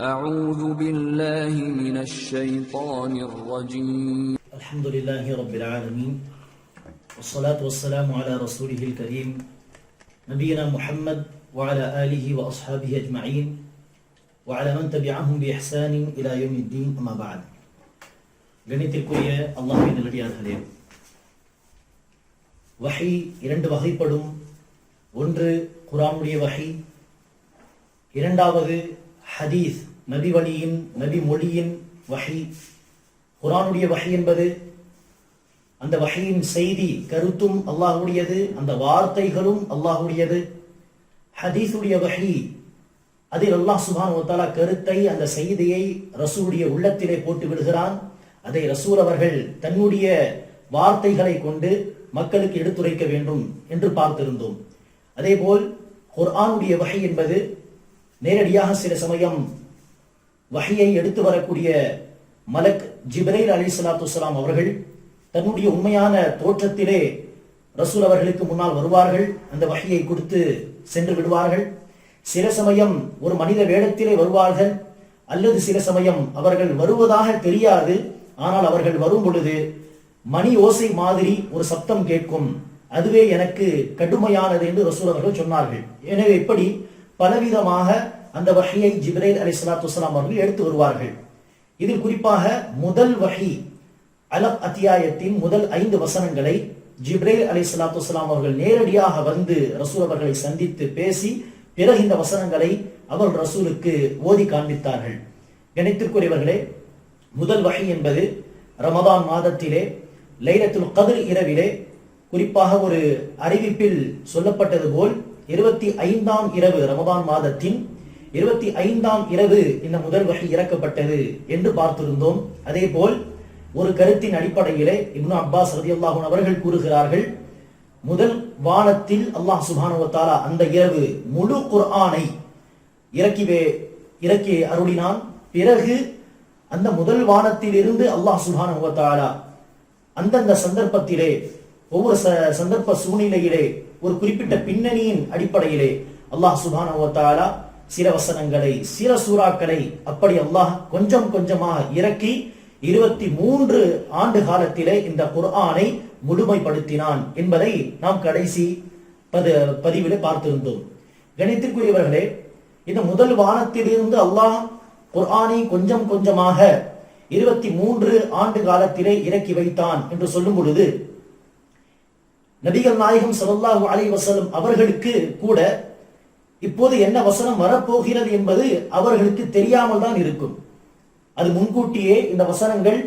أعوذ بالله من الشيطان الرجيم الحمد لله رب العالمين والصلاة والسلام على رسوله الكريم نبينا محمد وعلى آله وأصحابه أجمعين وعلى من تبعهم بإحسان إلى يوم الدين أما بعد கணித்திற்குரிய அல்லாஹின் நல்லடியார்களே வஹி இரண்டு வகைப்படும் ஒன்று குரானுடைய வஹி இரண்டாவது ஹதீஸ் நபி வழியின் நபி மொழியின் வகை. குரானுடைய வகை என்பது அந்த வகையின் செய்தி கருத்தும் அல்லாஹுடையது அந்த வார்த்தைகளும் அல்லாஹுடையது ஹதீஸுடைய வகை அதில் அல்லாஹ் சுபான் கருத்தை அந்த செய்தியை ரசூடைய உள்ளத்திலே போட்டு விடுகிறான். அதை ரசூல் அவர்கள் தன்னுடைய வார்த்தைகளை கொண்டு மக்களுக்கு எடுத்துரைக்க வேண்டும் என்று பார்த்திருந்தோம். அதேபோல் குர்ஆனுடைய வகை என்பது நேரடியாக சில சமயம் வகையை எடுத்து வரக்கூடிய மலக் ஜிப்ரைல் அலி சலாத்து அவர்கள் தன்னுடைய உண்மையான தோற்றத்திலே ரசூல் அவர்களுக்கு முன்னால் வருவார்கள். அந்த வகையை கொடுத்து சென்று விடுவார்கள். சில சமயம் ஒரு மனித வேடத்திலே வருவார்கள். அல்லது சில சமயம் அவர்கள் வருவதாக தெரியாது. ஆனால் அவர்கள் வரும் பொழுது மணி ஓசை மாதிரி ஒரு சப்தம் கேட்கும். அதுவே எனக்கு கடுமையானது என்று ரசூல் அவர்கள் சொன்னார்கள். எனவே இப்படி பலவிதமாக அந்த வகையை ஜிப்ரேல் அலி சலாத்து வலாம் அவர்கள் எடுத்து வருவார்கள். இதில் குறிப்பாக முதல் வகை அலப் அத்தியாயத்தின் முதல் ஐந்து வசனங்களை ஜிப்ரேல் அலி சலாத்து வலாம் அவர்கள் நேரடியாக வந்து ரசூல் அவர்களை சந்தித்து பேசி பிறகு இந்த வசனங்களை அவர் ரசூலுக்கு ஓதி காண்பித்தார்கள். கணித்திற்குரியவர்களே முதல் வகை என்பது ரமதான் மாதத்திலே லைலத்துல் கதிர் இரவிலே குறிப்பாக ஒரு அறிவிப்பில் சொல்லப்பட்டது போல் இருபத்தி ஐந்தாம் இரவு ரமதான் மாதத்தின் இருபத்தி ஐந்தாம் இரவு இந்த முதல் வகை இறக்கப்பட்டது என்று பார்த்திருந்தோம். அதே போல் ஒரு கருத்தின் அடிப்படையிலே இப்னு அப்பாஸ் ரதி அவர்கள் கூறுகிறார்கள் முதல் வானத்தில் அல்லாஹ் சுபானுவத்தாலா அந்த இரவு முழு குர்ஆனை இறக்கிவே இறக்கி அருளினான். பிறகு அந்த முதல் வானத்தில் இருந்து அல்லாஹ் சுபானுவத்தாலா அந்தந்த சந்தர்ப்பத்திலே ஒவ்வொரு சந்தர்ப்ப சூழ்நிலையிலே ஒரு குறிப்பிட்ட பின்னணியின் அடிப்படையிலே அல்லாஹ் சுபானுவத்தாலா சில வசனங்களை சில சூறாக்களை அப்படி அல்லாஹ் கொஞ்சம் கொஞ்சமாக இறக்கி இருபத்தி மூன்று ஆண்டு காலத்திலே இந்த குர்ஆனை முழுமைப்படுத்தினான் என்பதை நாம் கடைசி பது பதிவிலே பார்த்திருந்தோம். கணித்திற்குரியவர்களே இந்த முதல் வானத்திலிருந்து அல்லாஹ் குர்ஆனை கொஞ்சம் கொஞ்சமாக இருபத்தி மூன்று ஆண்டு காலத்திலே இறக்கி வைத்தான் என்று சொல்லும் பொழுது நபிகள் நாயகம் சல்லாஹூ அலி வசலம் அவர்களுக்கு கூட இப்போது என்ன வசனம் வரப்போகிறது என்பது அவர்களுக்கு தெரியாமல் தான் இருக்கும். அது முன்கூட்டியே இந்த வசனங்கள்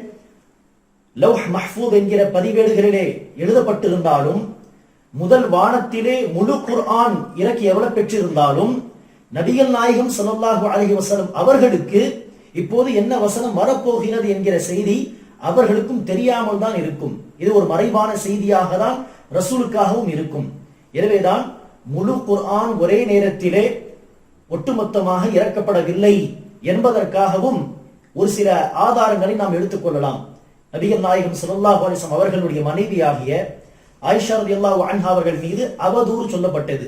லவ் மஹ்பூத் என்கிற பதிவேடுகளிலே எழுதப்பட்டிருந்தாலும் முதல் வானத்திலே முழு குர்ஆன் இறக்கி எவ்வளவு பெற்றிருந்தாலும் நபிகள் நாயகம் சல்லாஹு அலஹி வசனம் அவர்களுக்கு இப்போது என்ன வசனம் வரப்போகிறது என்கிற செய்தி அவர்களுக்கும் தெரியாமல் தான் இருக்கும். இது ஒரு மறைவான செய்தியாக தான் ரசூலுக்காகவும் இருக்கும். எனவேதான் முழு குர்ஆன் ஒரே நேரத்திலே ஒட்டுமொத்தமாக இறக்கப்படவில்லை என்பதற்காகவும் ஒரு சில ஆதாரங்களை நாம் எடுத்துக்கொள்ளலாம் நபிகள் நாயகம் சல்லாஹ் அலிசம் அவர்களுடைய மனைவியாகிய ஆயிஷா ரதி அல்லாஹ் அன்ஹா அவர்கள் மீது அவதூறு சொல்லப்பட்டது.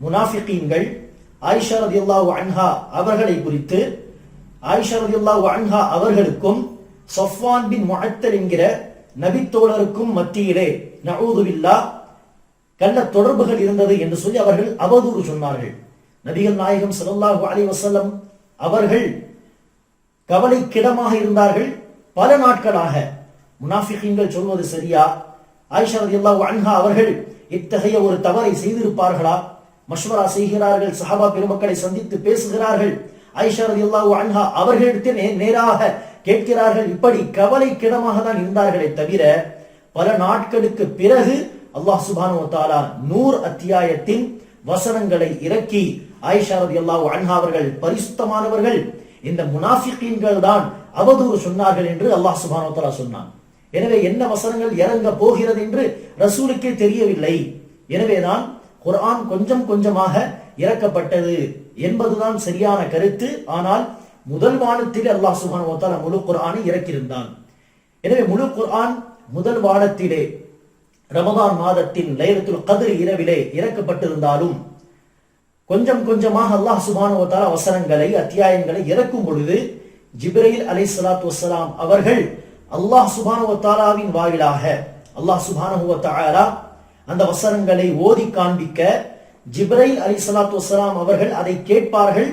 முனாஃபிகீன்கள் ஆயிஷா ரதி அல்லாஹ் அன்ஹா அவர்களை குறித்து ஆயிஷா ரதி அல்லாஹ் அன்ஹா அவர்களுக்கும் சொஃப்வான் பின் முஅத்தல் என்கிற நபித்தோழருக்கும் மத்தியிலே நவூதுவில்லா கள்ள தொடர்புகள் இருந்தது என்று சொல்லி அவர்கள் அவதூறு சொன்னார்கள். நபிகள் நாயகம் சல்லாஹூ அலி வசல்லம் அவர்கள் கவலைக்கிடமாக இருந்தார்கள். பல நாட்களாக முனாஃபிகீன்கள் சொல்வது சரியா? ஆயிஷா ரலியல்லாஹு அன்ஹா அவர்கள் இத்தகைய ஒரு தவறை செய்திருப்பார்களா? மஷ்வரா செய்கிறார்கள் சஹாபா பெருமக்களை சந்தித்து பேசுகிறார்கள். ஐஷா ரலியல்லாஹு அன்ஹா அவர்களிடத்தில் நேராக கேட்கிறார்கள். இப்படி கவலைக்கிடமாக தான் இருந்தார்களே தவிர பல நாட்களுக்கு பிறகு அல்லாஹ் சுபானு தாலா நூர் அத்தியாயத்தின் வசனங்களை இறக்கி ஆயிஷா ரலியல்லாஹு அன்ஹா அவர்கள் பரிசுத்தமானவர்கள். இந்த முனாஃபிகீன்கள் தான் அவதூறு சொன்னார்கள் என்று அல்லாஹ் சுபானு தாலா சொன்னான். எனவே என்ன வசனங்கள் இறங்க போகிறது என்று ரசூலுக்கே தெரியவில்லை. எனவேதான் குர்ஆன் கொஞ்சம் கொஞ்சமாக இறக்கப்பட்டது என்பதுதான் சரியான கருத்து. ஆனால் முதல் வானத்தில் அல்லாஹ் சுபானோ தலா முழு குர்ஆனை இறக்கியிருந்தான். எனவே முழு குர்ஆன் முதல் வானத்திலே ரமதான் மாதத்தின் லைலத்துல் கதிர் இரவிலே இறக்கப்பட்டிருந்தாலும் கொஞ்சம் கொஞ்சமாக அல்லாஹ் சுபானுவத்தால் அவசரங்களை வசனங்களை அத்தியாயங்களை இறக்கும் பொழுது ஜிப்ரையில் அலை சலாத் வசலாம் அவர்கள் அல்லாஹ் சுபானுவத்தாலாவின் வாயிலாக அல்லாஹ் சுபானுவ அந்த வசனங்களை ஓதி காண்பிக்க ஜிப்ரைல் அலி சலாத் வசலாம் அவர்கள் அதை கேட்பார்கள்.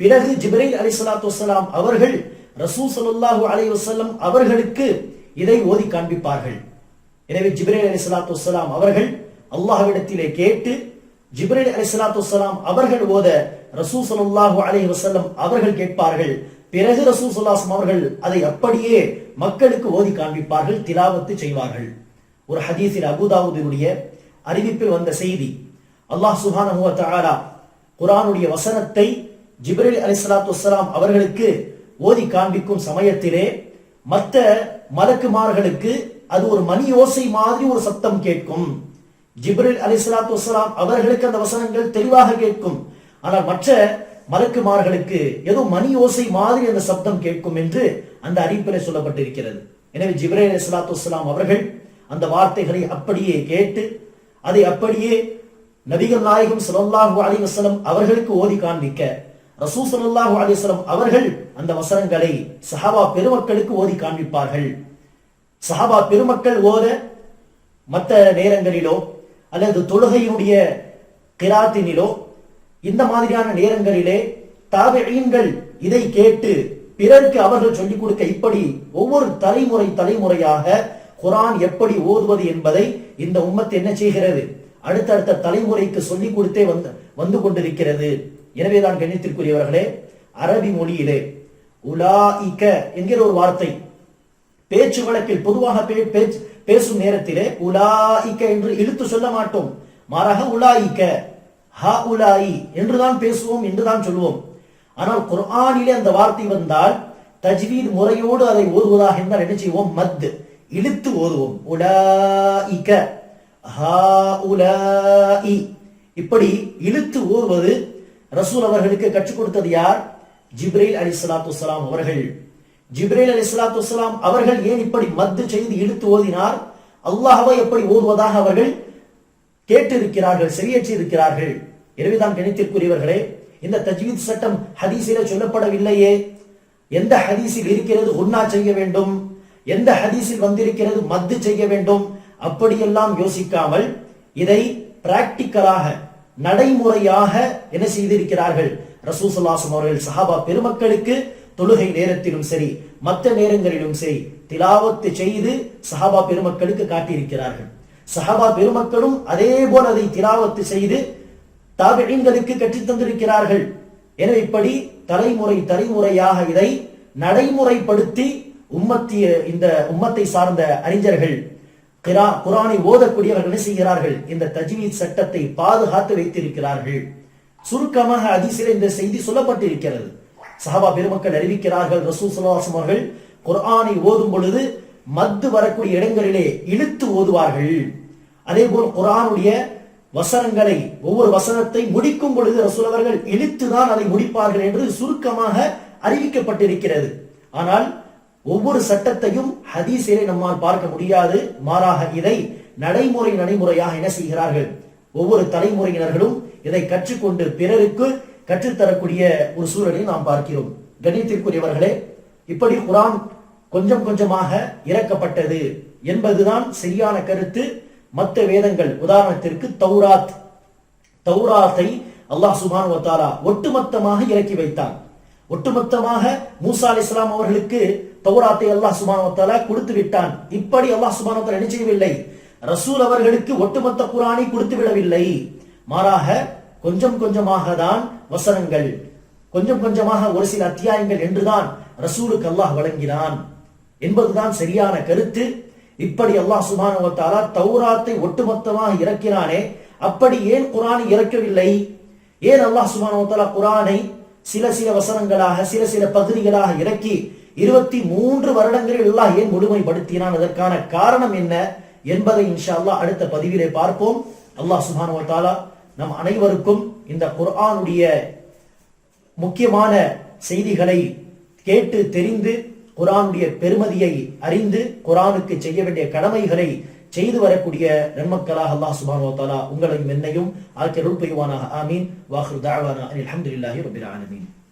பிறகு ஜிப்ரைல் அலி சலாத் வசலாம் அவர்கள் ரசூ ஸல்லல்லாஹு அலைஹி வசல்லம் அவர்களுக்கு இதை ஓதி காண்பிப்பார்கள். எனவே ஜிப்ரேல் அலைஹிஸ்ஸலாத்து வஸ்ஸலாம் அவர்கள் அல்லாஹ்விடத்திலே கேட்டு ஜிப்ரேல் அலைஹிஸ்ஸலாத்து வஸ்ஸலாம் அவர்கள் ஓத ரசூ ஸல்லல்லாஹு அலி வஸல்லம் அவர்கள் கேட்பார்கள். பிறகு ரசூ சுல்லாசம் அவர்கள் அதை அப்படியே மக்களுக்கு ஓதி காண்பிப்பார்கள் திலாவத்து செய்வார்கள். ஒரு ஹதீஸில் அபுதாவுதினுடைய அறிவிப்பில் வந்த செய்தி அல்லாஹ் சுஹான குரானுடைய வசனத்தை ஜிப்ரேல் வசனத்தை சலாத்து அலைஹிஸ்ஸலாத்து அவர்களுக்கு ஓதி காண்பிக்கும் சமயத்திலே மற்ற மலக்குமார்களுக்கு அது ஒரு மணி ஓசை மாதிரி ஒரு சத்தம் கேட்கும். ஜிப்ரில் அலிஸ்லாத்து வசலாம் அவர்களுக்கு அந்த வசனங்கள் தெளிவாக கேட்கும். ஆனால் மற்ற மலக்குமார்களுக்கு ஏதோ மணி ஓசை மாதிரி அந்த சப்தம் கேட்கும் என்று அந்த அறிவிப்பிலே சொல்லப்பட்டிருக்கிறது. எனவே ஜிப்ரே அலிஸ்லாத்து வசலாம் அவர்கள் அந்த வார்த்தைகளை அப்படியே கேட்டு அதை அப்படியே நபிகள் நாயகம் ஸல்லல்லாஹு அலி வசலம் அவர்களுக்கு ஓதி காண்பிக்க ரசூ ஸல்லல்லாஹு அலி வசலம் அவர்கள் அந்த வசனங்களை சஹாபா பெருமக்களுக்கு ஓதி காண்பிப்பார்கள். சஹாபா பெருமக்கள் ஓத மற்ற நேரங்களிலோ அல்லது தொழுகையினுடைய கிராத்தினிலோ இந்த மாதிரியான நேரங்களிலே தாபியீன்கள் இதை கேட்டு பிறருக்கு அவர்கள் சொல்லிக் கொடுக்க இப்படி ஒவ்வொரு தலைமுறை தலைமுறையாக குரான் எப்படி ஓதுவது என்பதை இந்த உம்மத் என்ன செய்கிறது? அடுத்தடுத்த தலைமுறைக்கு சொல்லிக் கொடுத்தே வந்து வந்து கொண்டிருக்கிறது. எனவேதான் கண்ணியத்திற்குரியவர்களே அரபி மொழியிலே உலாஇக என்கிற ஒரு வார்த்தை பேச்சு வழக்கில் பொதுவாக பேச்சு- பேசும் நேரத்திலே உலாயிக்க என்று இழுத்து சொல்ல மாட்டோம். மாறாக உலாயிக்க ஹா உலாயி என்றுதான் பேசுவோம் என்றுதான் சொல்லுவோம் ஆனால் குர்ஆனிலே அந்த வார்த்தை வந்தால் தஜ்வீத் முறையோடு அதை ஓதுவதாக இருந்தால் என்ன செய்வோம்? மத் இழுத்து ஓதுவோம். உலாயிக்க ஹா உலாயி. இப்படி இழுத்து ஓதுவது ரசூல் அவர்களுக்கு கற்றுக் கொடுத்தது யார்? ஜிப்ரீல் அலி சலாத்து அவர்கள். ஜிப்ரேல் அலிஸ்லாத்து வலாம் அவர்கள் ஏன் இப்படி மத்து செய்து இழுத்து ஓதினார்? அல்லாஹ்வை எப்படி ஓதுவதாக அவர்கள் கேட்டிருக்கிறார்கள் செவியேற்றி இருக்கிறார்கள் எனவேதான் கணித்திற்குரியவர்களே இந்த தஜ்வீத் சட்டம் ஹதீஸிலே சொல்லப்படவில்லையே. எந்த ஹதீஸில் இருக்கிறது உன்னா செய்ய வேண்டும்? எந்த ஹதீஸில் வந்திருக்கிறது மத்து செய்ய வேண்டும்? அப்படியெல்லாம் யோசிக்காமல் இதை பிராக்டிக்கலாக நடைமுறையாக என்ன செய்திருக்கிறார்கள்? ரசூசல்லாசம் அவர்கள் சஹாபா பெருமக்களுக்கு தொழுகை நேரத்திலும் சரி மற்ற நேரங்களிலும் சரி திலாவத்து செய்து சஹாபா பெருமக்களுக்கு காட்டியிருக்கிறார்கள். சஹாபா பெருமக்களும் அதே போல் அதை திலாவத்து செய்து தாபியங்களுக்கு கற்றுத்தந்திருக்கிறார்கள் எனவே இப்படி தலைமுறை தலைமுறையாக இதை நடைமுறைப்படுத்தி உம்மத்திய இந்த உம்மத்தை சார்ந்த அறிஞர்கள் கிரா குரானை ஓதக்கூடியவர்கள் என்ன செய்கிறார்கள்? இந்த தஜ்வீத் சட்டத்தை பாதுகாத்து வைத்திருக்கிறார்கள். சுருக்கமாக அதிசில இந்த செய்தி சொல்லப்பட்டிருக்கிறது. சஹாபா பெருமக்கள் அறிவிக்கிறார்கள் ரசூல் சுல்லாசம் அவர்கள் குர்ஆனை ஓதும் பொழுது மத்து வரக்கூடிய இடங்களிலே இழுத்து ஓதுவார்கள். அதே போல் குரானுடைய வசனங்களை ஒவ்வொரு வசனத்தை முடிக்கும் பொழுது ரசூல் அவர்கள் இழுத்துதான் அதை முடிப்பார்கள் என்று சுருக்கமாக அறிவிக்கப்பட்டிருக்கிறது. ஆனால் ஒவ்வொரு சட்டத்தையும் ஹதீஸிலே நம்மால் பார்க்க முடியாது. மாறாக இதை நடைமுறை நடைமுறையாக என்ன செய்கிறார்கள்? ஒவ்வொரு தலைமுறையினர்களும் இதை கற்றுக்கொண்டு பிறருக்கு கற்றுத்தரக்கூடிய ஒரு சூழலை நாம் பார்க்கிறோம். கணித்திற்குரியவர்களே இப்படி குரான் கொஞ்சம் கொஞ்சமாக இறக்கப்பட்டது என்பதுதான் சரியான கருத்து. மற்ற வேதங்கள் உதாரணத்திற்கு தௌராத். தௌராத்தை அல்லாஹ் சுபான் வத்தாலா ஒட்டுமொத்தமாக இறக்கி வைத்தான். ஒட்டுமொத்தமாக மூசா அலி இஸ்லாம் அவர்களுக்கு தௌராத்தை அல்லாஹ் சுபான் வத்தாலா கொடுத்து விட்டான். இப்படி அல்லாஹ் சுபான் வத்தாலா என்ன செய்யவில்லை? ரசூல் அவர்களுக்கு ஒட்டுமொத்த குரானை கொடுத்து விடவில்லை. மாறாக கொஞ்சம் கொஞ்சமாக தான் வசனங்கள் கொஞ்சம் கொஞ்சமாக ஒரு சில அத்தியாயங்கள் என்றுதான் ரசூலுக்கு அல்லாஹ் வழங்கினான் என்பதுதான் சரியான கருத்து. இப்படி அல்லாஹ் சுபானுவத்தாலா தௌராத்தை ஒட்டுமொத்தமாக இறக்கினானே அப்படி ஏன் குரானை இறக்கவில்லை? ஏன் அல்லாஹ் சுபானுவத்தாலா குரானை சில சில வசனங்களாக சில சில பகுதிகளாக இறக்கி இருபத்தி மூன்று வருடங்களில் அல்லாஹ் ஏன் முழுமைப்படுத்தினான்? அதற்கான காரணம் என்ன என்பதை இன்ஷா அல்லாஹ் அடுத்த பதிவிலே பார்ப்போம். அல்லாஹ் சுபானுவத்தாலா நம் அனைவருக்கும் இந்த குர்ஆனுடைய முக்கியமான செய்திகளை கேட்டு தெரிந்து குரானுடைய பெருமதியை அறிந்து குரானுக்கு செய்ய வேண்டிய கடமைகளை செய்து வரக்கூடிய நன்மக்களாக அல்லாஹ் சுப்ஹானஹு தாலா உங்களையும் என்னையும் ஆக்கிய அருள் பெய்வானாக ஆமீன். வாஹ்ரு தாவானா அலி அலமதுல்லாஹி ரபில் ஆலமீன்.